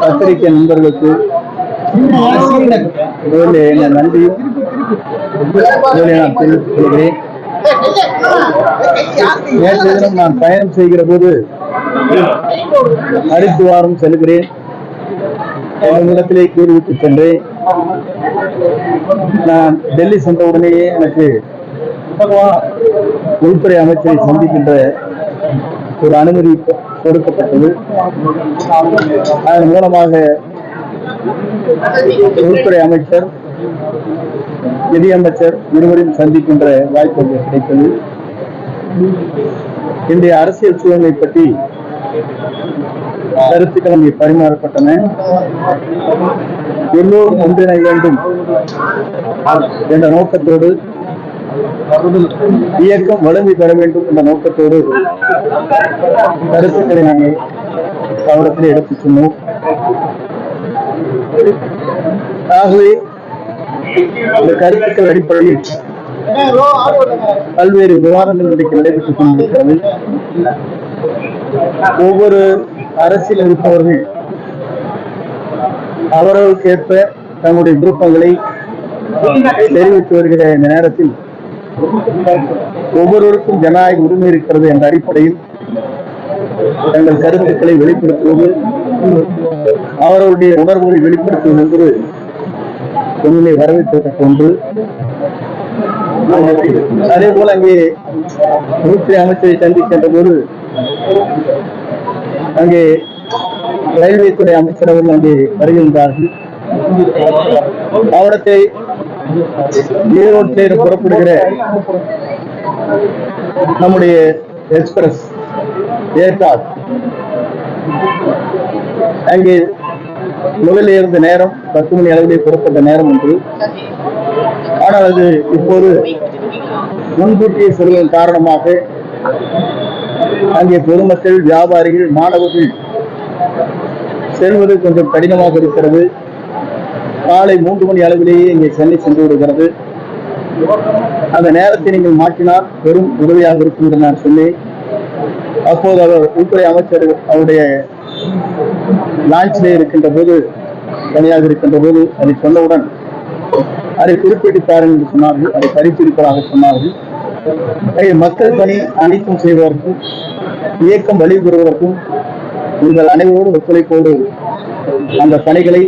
பத்திரிகை நண்பர்களுக்கு என் நன்றியும் நான் தெரிவித்துக் கொள்கிறேன் நேற்று தினம் நான் பயணம் செய்கிற போது ஹரித்துவாரம் செல்கிறேன். என்னிடத்திலே கூறிவிட்டு சென்றேன். நான் டெல்லி சென்ற உடனேயே எனக்கு உள்துறை அமைச்சரை சந்திக்கின்ற ஒரு அனுமதி கொடுக்கப்பட்டது. அதன் மூலமாக உள்துறை அமைச்சர் நிதியமைச்சர் இருவரையும் சந்திக்கின்ற வாய்ப்பு கிடைத்தது. இன்றைய அரசியல் சூழ்நிலை பற்றி கருத்துக்கள் அங்கே பரிமாறப்பட்டன. எல்லோரும் ஒன்றிணை வேண்டும் என்ற நோக்கத்தோடு இயக்கம் வளர்ந்து பெற வேண்டும் என்ற நோக்கத்தோடு கருத்துக்களை நாங்கள் கவனத்தில் எடுத்துச் சொன்னோம் ஆகவே இந்த கருத்துக்கள் அடிப்படையில் பல்வேறு விவாதங்கள் இன்றைக்கு நடைபெற்றுக் கொண்டிருக்கிறது. ஒவ்வொரு அரசியல் இருப்பவர்கள் அவர்களுக்கு ஏற்ப தங்களுடைய விருப்பங்களை தெரிவித்து வருகிற இந்த நேரத்தில் ஒவ்வொருவருக்கும் ஜனநாயக உரிமை இருக்கிறது என்ற அடிப்படையில் தங்கள் கருத்துக்களை வெளிப்படுத்துவது அவர்களுடைய உணர்வுகளை வெளிப்படுத்துவது என்று உண்மையை வரவேற்கத்தக்க ஒன்று. அதே போல அங்கே உள்துறை அமைச்சரை சந்திக்கின்ற போது அங்கே ரயில்வே துறை அமைச்சர் அவர்கள் அங்கே வருகின்றார்கள். அவரத்தை ஈரோட்டில் புறப்படுகிற. நம்முடைய எக்ஸ்பிரஸ் ஏற்காடு அங்கே முதலில் இருந்த நேரம் பத்து மணி அளவிலே புறப்பட்ட நேரம் ஒன்று ஆனால் அது இப்போது முன்கூட்டியே செல்வதன் காரணமாக அங்கே பொதுமக்கள் வியாபாரிகள் மாணவர்கள் செல்வது கொஞ்சம் கடினமாக இருக்கிறது. காலை மூன்று மணி அளவிலேயே இங்கே சென்னை சென்று விடுகிறது. அந்த நேரத்தை நீங்கள் மாற்றினால் பெரும் உதவியாக இருக்கும் என்று நான் சொல்லி அப்போது அவர் உள்துறை அமைச்சர் அவருடைய லான்ச்சிலே இருக்கின்ற போது தனியாக இருக்கின்ற போது அதை சொன்னவுடன் அதை குறிப்பிட்டுத்தார்கள் என்று சொன்னார்கள். அதை பரிசீலிப்பதாக சொன்னார்கள். மக்கள் பணி அனைத்தும் செய்வதற்கும் இயக்கம் வழிபெறுவதற்கும் உங்கள் அனைவரோடு ஒத்துழைப்போடு அந்த பணிகளை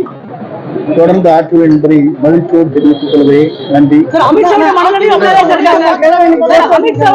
தொடர்ந்து ஆற்றுவேன் என்பதை மகிழ்ச்சியோடு தெரிவித்துக் கொள்கிறேன். நன்றி. அமித்ஷா.